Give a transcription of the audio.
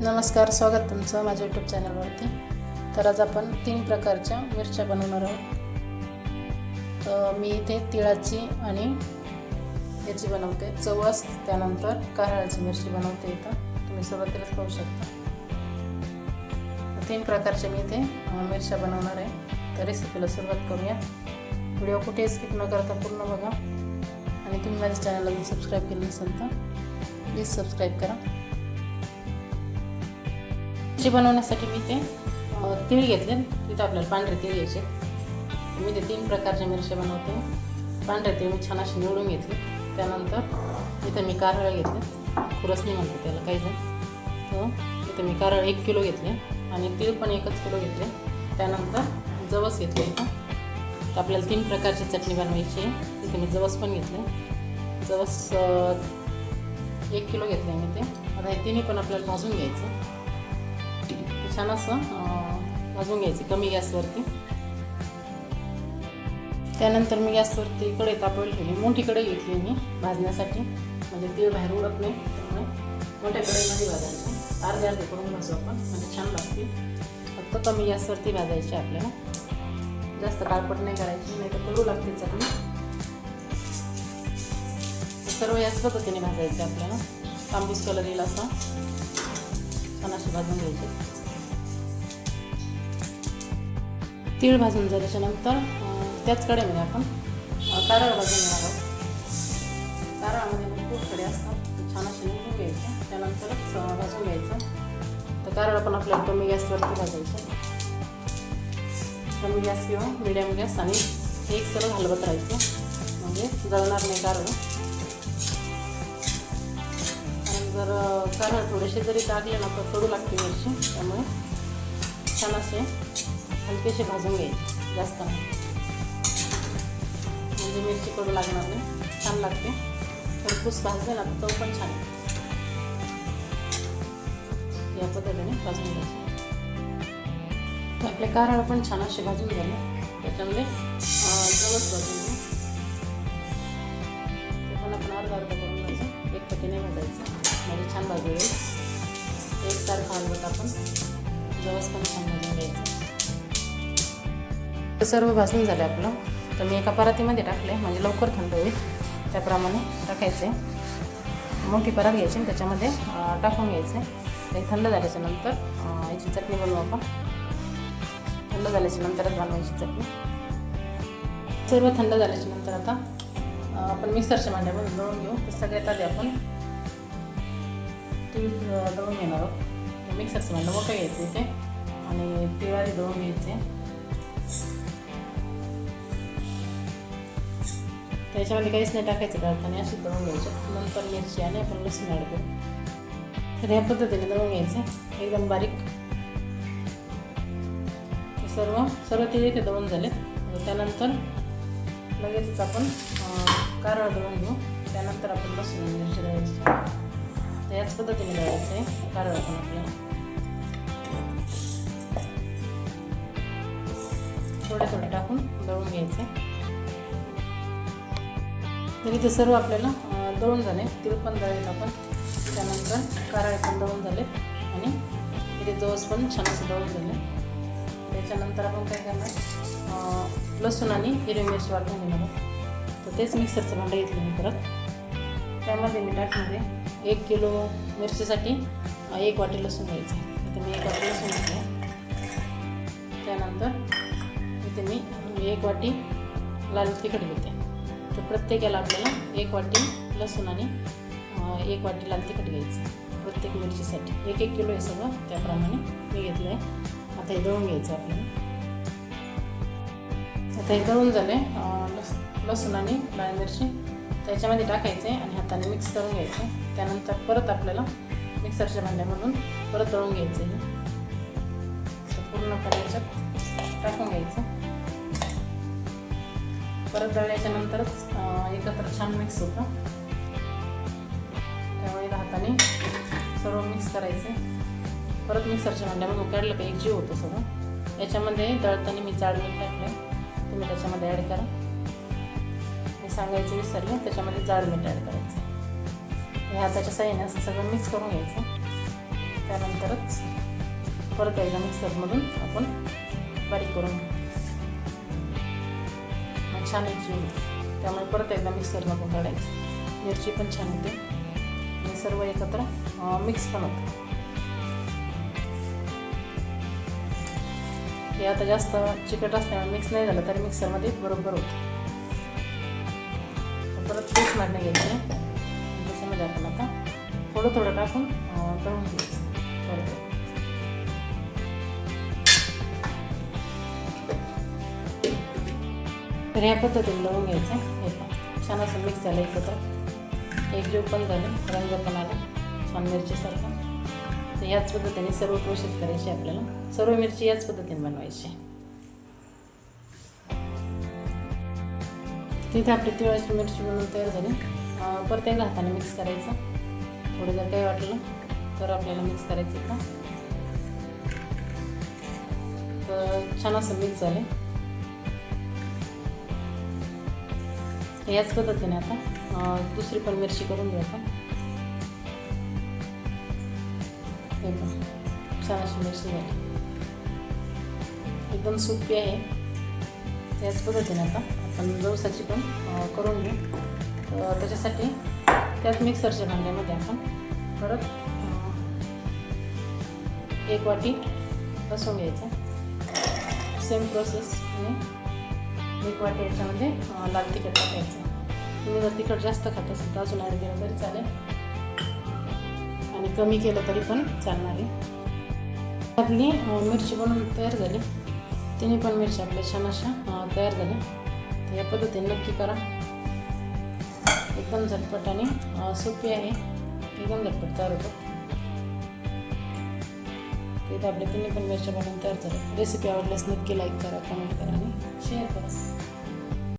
नमस्कार स्वागत तुमचं माझ्या यूट्यूब चॅनलवरती तर आज आपण तीन प्रकारच्या मिरच्या बनवणार आहोत. तर मी इथे तिळाची आणि याची बनवते. चवस त्यानंतर कारळाची मिरची बनवते इथं. तुम्ही सुरुवातीलाच पाहू शकता. तीन प्रकारच्या मी इथे मिरच्या बनवणार आहे. तर रेसिपीला सुरुवात करूया. व्हिडिओ कुठे स्किप न करता पूर्ण बघा. आणि तुम्ही माझ्या चॅनलला सबस्क्राईब केलं नसेल तर प्लीज सबस्क्राईब करा. मिरची बनवण्यासाठी मी ते तीळ घेतले. तिथं आपल्याला पांढरे तीळ घ्यायचे. मी ते तीन प्रकारच्या मिरच्या बनवते. पांढरे तीळ मी छान असे निवडून घेतले. त्यानंतर इथं मी कारळ घेतले. खुरसणी म्हणते त्याला काही जण. तर इथं मी कारळ एक किलो घेतले आणि तीळ पण एकच किलो घेतले. त्यानंतर जवस घेतले इथं. तर आपल्याला तीन प्रकारची चटणी बनवायची आहे. तिथे मी जवस पण घेतले. जवस एक किलो घेतले मी ते. आता हे तिन्ही पण आपल्याला भाजून घ्यायचं. छान असं भाजून घ्यायचे कमी गॅसवरती. त्यानंतर मी गॅसवरती कढई तापवायला ठेवली. मोठी कढई घेतली मी भाजण्यासाठी. म्हणजे तीळ बाहेर उडत नाही त्यामुळे मोठ्या कढईमध्ये भाजायचं. अर्धे अर्धे करून भाजू आपण. म्हणजे छान लागतील. फक्त कमी गॅसवरती भाजायचे आपल्याला. जास्त काळपट नाही करायची नाही तर कडू लागते चटणी सर्व याच पद्धतीने भाजायचे आपल्याला. तांबूस कलर येईल असा. छान असे भाजून घ्यायचे. तीळ भाजून झाल्याच्यानंतर अं, त्याच आपण कारळ भाजून घेणार आहोत. कारळामध्ये पण खूप कडे असतात छान असे निवडून घ्यायचे. त्यानंतरच भाजून घ्यायचं. तर कारळ पण आपल्याला कमी गॅसवरती भाजायचं. कमी गॅस किंवा मिडियम गॅस आणि एक सरळ हलवत राहायचं. म्हणजे जळणार नाही कारळ जर कारण थोडेसे जरी टाकले ना तर कडू लागते मिरची त्यामुळे छान असे हलकेसे भाजून घ्यायचे जास्त म्हणजे मिरची कडू लागणार नाही छान लागते. खरपूस भाजले ना तर पण छान या पद्धतीने भाजून घ्यायचे. आपले कारळ पण छान असे भाजून झाले त्याच्यामध्ये अ, भाजून छान भाजू एक एकसारखं हलवत आपण. जवस पण छान भाजून घ्यायचं सर्व भाजून झालं आपलं. तर मी एका परातीमध्ये टाकले. म्हणजे लवकर थंड होईल. त्याप्रमाणे टाकायचे. मोठी परात घ्यायची आणि त्याच्यामध्ये टाकून घ्यायचे. ते थंड झाल्याच्यानंतर याची चटणी बनवू आपण. थंड झाल्याच्या नंतरच बनवायची चटणी. सर्व थंड झाल्याच्यानंतर आता आपण मिक्सरच्या मांड्यावर दळून घेऊ. सगळ्यात आधी आपण तीळ दळून घेणार आहोत. मिक्सर म्हणलं भांडं मोठं घ्यायचं इथे. आणि तिळारी दळून घ्यायचे. त्याच्यामध्ये काहीच नाही टाकायचं दळताना अशी दळून घ्यायचं. नंतर मिरची आणि आपण लसूण ॲड करू. तर या पद्धतीने दळून घ्यायचं. एकदम बारीक. सर्व सर्व तिळे इथे दळून झाले त्यानंतर लगेचच आपण कारळ दळून घेऊ. त्यानंतर आपण लसूण मिरची द्यायची तर याच पद्धतीने दळायचं आहे कारळ पण आपल्याला थोडं थोडं टाकून दळून घ्यायचे तर इथे सर्व आपल्याला दळून झाले तीळ पण दळेल आपण त्यानंतर कारळे पण दळून झाले आणि इथे जवस पण छान असं दळून झाले त्याच्यानंतर आपण काय करणार लसूण आणि हिरवी मिरची वाटून घेणार तर तेच मिक्सरचं भांडं घेतलं मी परत त्यामध्ये मी टाकणार आहे एक किलो मिरचीसाठी एक वाटी लसूण घ्यायचं. इथे मी एक वाटी लसूण घेतलं त्यानंतर इथे मी एक वाटी लाल तिखट घेते तर प्रत्येकाला आपल्याला एक वाटी लसूण आणि एक वाटी लाल तिखट घ्यायचं प्रत्येक मिरचीसाठी. एक एक किलो हे सगळं त्याप्रमाणे मी घेतलं आहे. आता हे दळून घ्यायचं आपल्याला. आता हे दळून झाले लस लसूण आणि लाल मिरची. त्याच्यामध्ये टाकायचे आणि हाताने मिक्स करून घ्यायचे. त्यानंतर परत आपल्याला मिक्सरच्या भांड्यामधून परत दळून घ्यायचं. हे पूर्णपणे याच्यात टाकून घ्यायचं. परत दळल्याच्या नंतरच एकत्र छान मिक्स होतं. त्यामुळे हाताने सर्व मिक्स करायचं. परत मिक्सरच्या भांड्यामधून काढलं का एक जीव होतं सगळं. याच्यामध्ये दळताना मी जाड मीठ टाकलं. तुम्ही त्याच्यामध्ये ॲड करा. सांगायचं विसरलं त्याच्यामध्ये जाड मीठ ॲड करायचं. हे हाताच्या साईने असं सगळं मिक्स करून घ्यायचं. त्यानंतरच परत एकदा मिक्सरमधून आपण बारीक करून छान मिरची त्यामुळे परत एकदा मिक्सरमधून काढायचं. मिरची पण छान होते आणि सर्व एकत्र मिक्स पण होतं. हे आता जास्त चिकट असल्यामुळे मिक्स नाही झालं तरी मिक्सरमध्ये बरोबर होतं. परत पीस मारणे घ्यायचे त्याच्यामध्ये आपण आता थोडं थोडं टाकून तळून घ्यायचं. परत. तर ह्या पद्धतीने लवून घ्यायचं. हे पण छान असं मिक्स झालं एकत्र. एक जीव पण झालं रंग पण आला छान मिरचीसारखा. तर याच पद्धतीने सर्व प्रोसेस करायची आपल्याला. सर्व मिरची याच पद्धतीने बनवायची. तिथे आपली तिळाची मिरची बनवून तयार झाली. परत एकदा हाताने मिक्स करायचं. थोडं जर काही वाटलं तर आपल्याला मिक्स करायचं का तर छान असं मिक्स झाले याच पद्धतीने आता दुसरी पण मिरची करून घेऊ आपण. छान अशी मिरची झाली. एकदम सोपी आहे. याच पद्धतीने आता. आपण जवसाची पण करून घेऊ. त्याच्यासाठी त्यात मिक्सरच्या भांड्यामध्ये आपण परत एक वाटी बसवून घ्यायचं. सेम प्रोसेस आणि एक वाटी याच्यामध्ये लाल तिखट टाकायचं. तुम्ही जर तिखट जास्त खात असेल तर अजून ॲड केलं तरी चालेल. आणि कमी केलं तरी पण चालणार आहे. आपली मिरची बनवून तयार झाली. तिन्ही पण मिरच्या आपल्या छान अशा तयार झाल्या. या पद्धतीने नक्की करा. एकदम झटपट आणि सोपी आहे. एकदम झटपट तयार होतो. तिथं आपल्या तिन्ही पण मिरच्या बनवून तयार झाल्या रेसिपी आवडल्यास नक्की लाईक करा कमेंट करा आणि शेअर करा.